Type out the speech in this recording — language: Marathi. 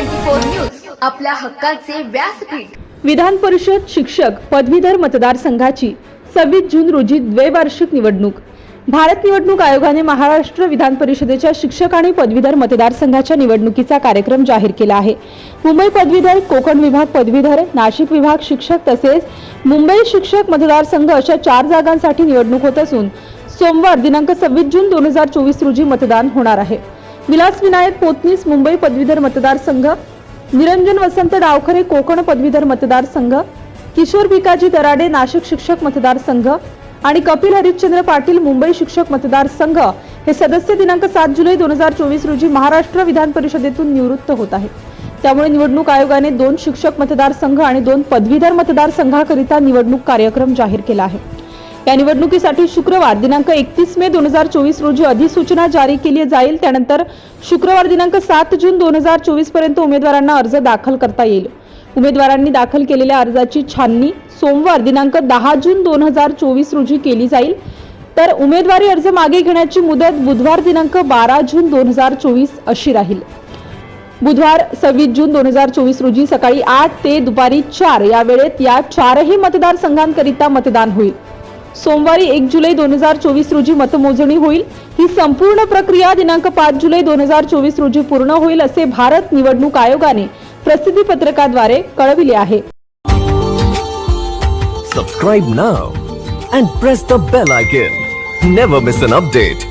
फोर न्यूज आपल्या हक्काचे व्यासपीठ. विधान परिषद शिक्षक पदवीधर मतदारसंघाची सव्वीस जून रोजी द्वैवार्षिक निवडणूक. भारत निवडणूक आयोगाने महाराष्ट्र विधान परिषदेच्या शिक्षक आणि पदवीधर मतदारसंघाच्या निवडणुकीचा कार्यक्रम जाहीर केला आहे. मुंबई पदवीधर कोकण विभाग पदवीधर नाशिक विभाग शिक्षक तसेच मुंबई शिक्षक मतदारसंघ अशा चार जागांसाठी निवडणूक होत असून सोमवार दिनांक सव्वीस जून दोन हजार चोवीस रोजी मतदान होणार आहे. विलास विनायक पोतनीस मुंबई पदवीधर मतदारसंघ निरंजन वसंत डावखरे कोकण पदवीधर मतदारसंघ किशोर भिकाजी दराडे नाशिक शिक्षक मतदारसंघ आणि कपिल हरिश्चंद्र पाटील मुंबई शिक्षक मतदारसंघ हे सदस्य दिनांक सात जुलै दोन हजार चोवीस रोजी महाराष्ट्र विधान परिषदेतून निवृत्त होत आहेत. त्यामुळे निवडणूक आयोगाने दोन शिक्षक मतदारसंघ आणि दोन पदवीधर मतदारसंघाकरिता निवडणूक कार्यक्रम जाहीर केला आहे. या निवडणुकीसाठी शुक्रवार दिनांक एकतीस मे दोन हजार चोवीस रोजी अधिसूचना जारी केली जाईल. त्यानंतर शुक्रवार दिनांक सात जून दोन हजार चोवीसपर्यंत उमेदवारांना अर्ज दाखल करता येईल. उमेदवारांनी दाखल केलेल्या अर्जाची छाननी सोमवार दिनांक दहा जून दोन हजार चोवीस रोजी केली जाईल. तर उमेदवारी अर्ज मागे घेण्याची मुदत बुधवार दिनांक बारा जून दोन हजार चोवीस अशी राहील. बुधवार सव्वीस जून दोन हजार चोवीस रोजी सकाळी आठ ते दुपारी चार या वेळेत या चारही मतदारसंघांकरिता मतदान होईल. सोमवारी एक जुलै दोन हजार चोवीस रोजी मतमोजणी होईल. ही संपूर्ण प्रक्रिया दिनांक पाच जुलै दोन हजार चोवीस रोजी पूर्ण होईल असे भारत निवडणूक आयोगाने प्रसिद्धी पत्रकाद्वारे कळविले आहे. Subscribe now and press the bell icon never miss an update